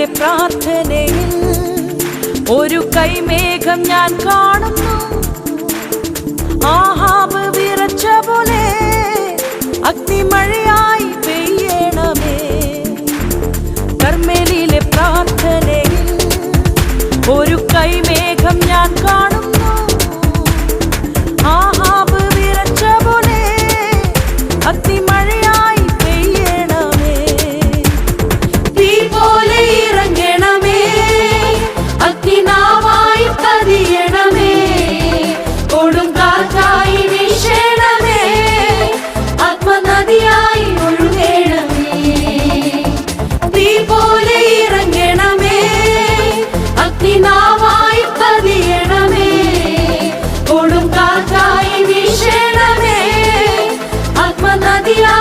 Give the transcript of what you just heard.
രാത്രിയിലെ പ്രാർത്ഥനയിൽ ഒരു കൈമേഘം ഞാൻ കാണുന്നു. ആഹാബ് വിറച്ച പോലെ അഗ്നിമഴയായി പെയ്യണമേ. കർമ്മലിലെ പ്രാർത്ഥനയിൽ ഒരു കൈമേ Happy Hour!